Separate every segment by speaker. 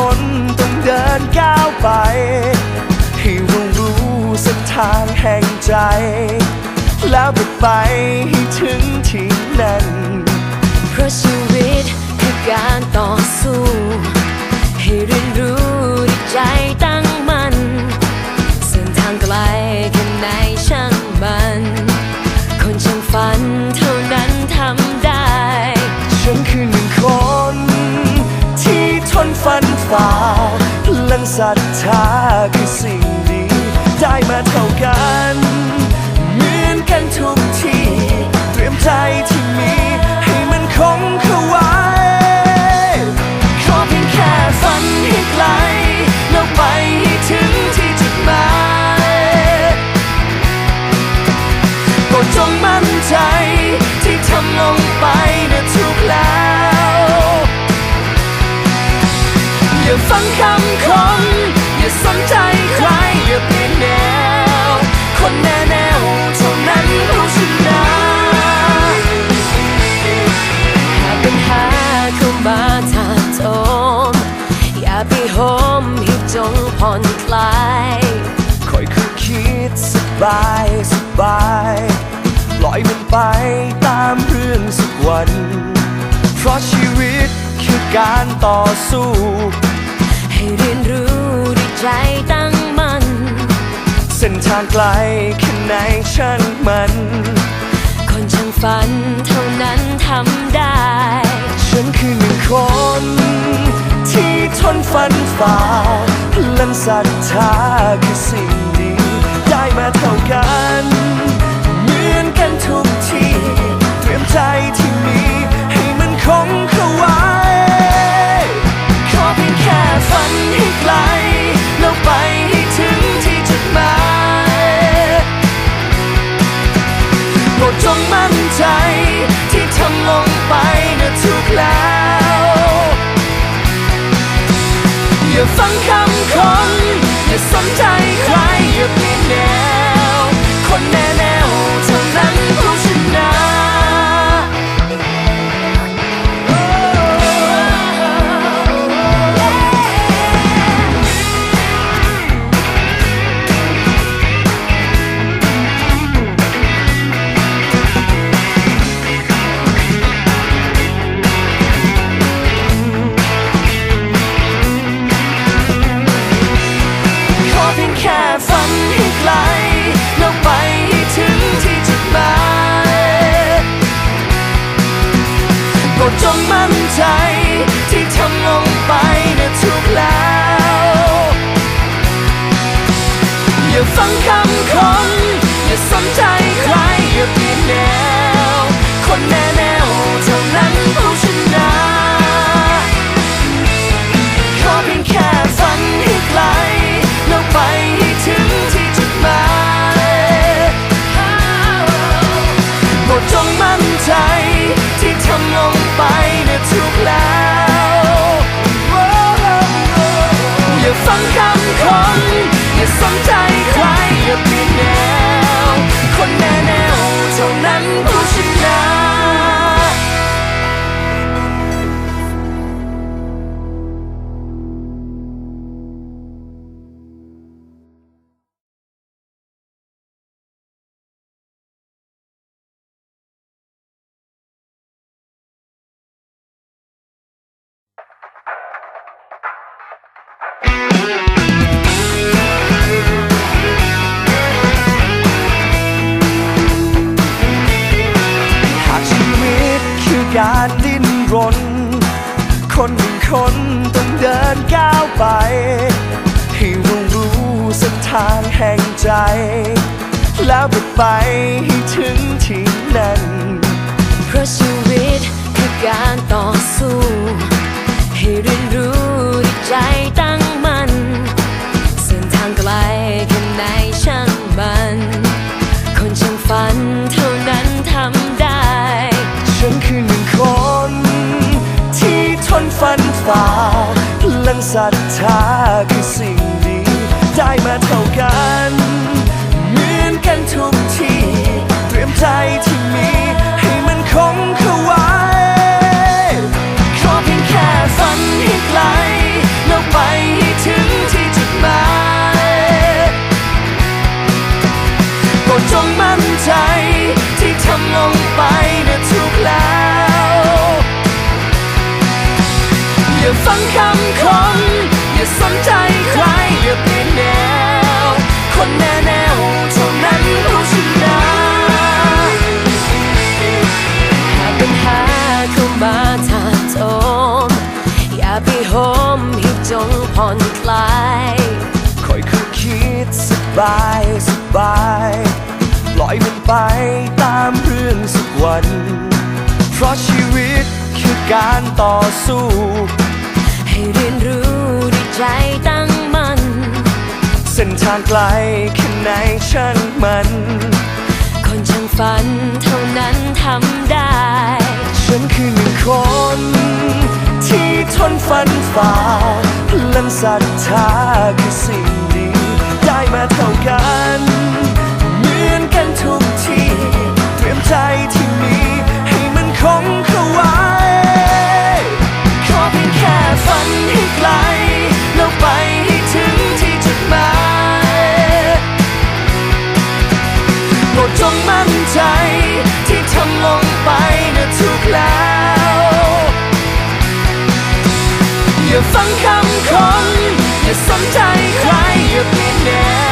Speaker 1: คนต้องเดินก้าวไป ให้เรารู้เส้นทางแห่งใจ แล้วก็ไปให้ถึงที่นั้น
Speaker 2: เพราะชีวิตคือการต่อสู้ ให้เรียนรู้
Speaker 1: ศรัทธาคือสิ่งดี ได้มาเท่ากัน เหมือนกันทุกที เตรียมใจที่มี ให้มันคงเข้าไว้ ขอเพียงแค่ฝันให้ไกลแล้วไปให้ถึงที่จุดหมายโปรดจงมั่นใจที่ทำลงไปนะถูกแล้วอย่าฟังคำ บายสบายปล่อยมันไปตามเรื่องสักวัน เพราะชีวิตคือการต่อสู้
Speaker 2: ให้เรียนรู้ด้วยใจตั้งมัน่น
Speaker 1: เส้นทางไกลแค่ไหนช่างมัน
Speaker 2: คนช่างฝันเท่านั้นทำได้
Speaker 1: ฉันคือหนึ่งคน ที่ทนฟันฝ่าพลังศรัทธาคือสิ่งดี มาเท่ากัน เหมือนกันทุกที เตรียมใจที่มีให้มันคงเข้าไว้ ขอเพียงแค่ฝันให้ไกล แล้วไปให้ถึงที่จุดหมายโปรดจงมั่นใจที่ทำลงไปนะถูกแล้ว อย่าฟังคำคน อย่าสนใจ ใครอย่าเปลี่ยนนวคน ดจงมั่นใจ ที่ทำลงไปนะถูกแล้ว อย่าฟังคำคน อย่าสนใจใคร อย่าเปลี่ยนแนว ฟังคำคน อย่าสนใจใครอย่าเปลี่ยนแนวคนแน่ การดิ้นรน คนหนึ่งคนต้องเดินก้าวไป ให้รู้รู้เส้นทางแห่งใจ แล้วไปไปให้ถึงที่นั้น
Speaker 2: เพราะชีวิตคือการต่อสู้ ให้เรียนรู้
Speaker 1: ศรัทธาคือสิ่งดี ได้มาเท่ากัน เหมือนกันทุกที เตรียมใจที่มี ให้มันคงเข้าไว้ขอเพียงแค่ฝันให้ไกลแล้ว
Speaker 2: ไป
Speaker 1: สบายสบายปล่อยมันไปตามเรื่องสักวัน เพราะชีวิตคือการต่อสู้
Speaker 2: ให้เรียนรู้ด้วยใจตั้งมั่น
Speaker 1: เส้นทางไกลแค่ไหนช่างมัน
Speaker 2: คนช่างฝันเท่านั้นทำได้
Speaker 1: ฉันคือหนึ่งคน ที่ทนฟันฝ่าพลังศรัทธาคือสิ่ง มาเท่ากัน เหมือนกันทุกที เตรียมใจที่มีให้มันคงเข้าไว้ ขอเพียงแค่ฝันให้ไกล แล้วไปให้ถึงที่จุดหมายโปรดจงมั่นใจที่ทำลงไปนะถูกแล้ว อย่าฟังคำคน อย่าสนใจ ใคร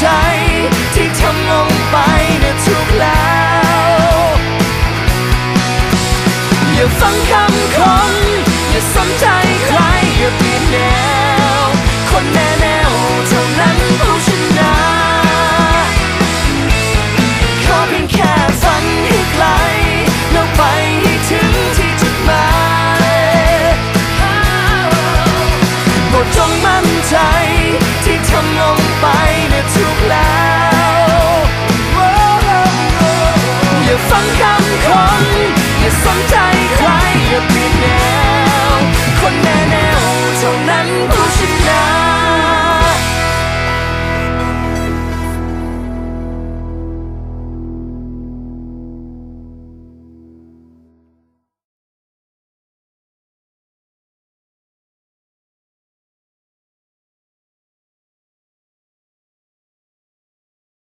Speaker 1: ใจที่ทำลงไปนะทุกแล้ว อย่าฟังคำคนอย่าสนใจ